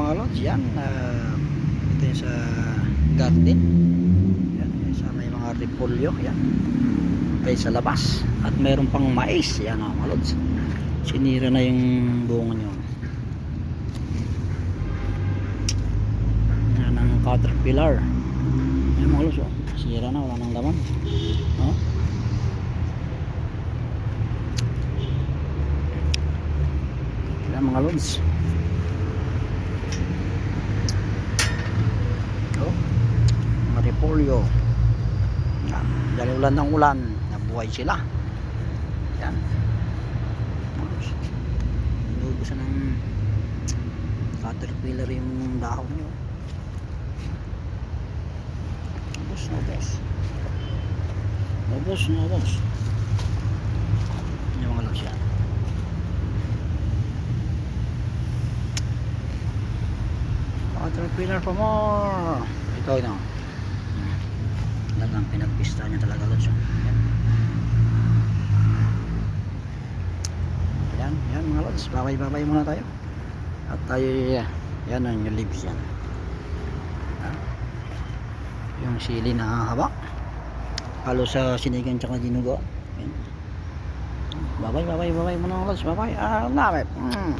mga lods yan ah, ito yung sa garden. Yan yung sa may mga repolyo yan. Ay sa labas. At meron pang mais yan oh, mga lods. Sinira na yung bunga nyo yan ang caterpillar. Yan mga lods oh. sira na wala nang laman. Oh. yan mga lods oh. mga repolyo yan. dahil ulan ng ulan nabuhay sila. Yan. Inubusan ng caterpillar yung dahon nyo. Ubos na ubos ubos na ubos yung mga lods yan caterpillar for more. Ito ito talagang pinagpista niya talaga lods yan yan yan mga lods. Babay babay muna tayo. At tayo yan ang yung leaves yan. Yung sili na haba. Halo sa sinigang tsaka dinugo. Yan babay babay babay muna mga lods. Babay. Ah lapit mm.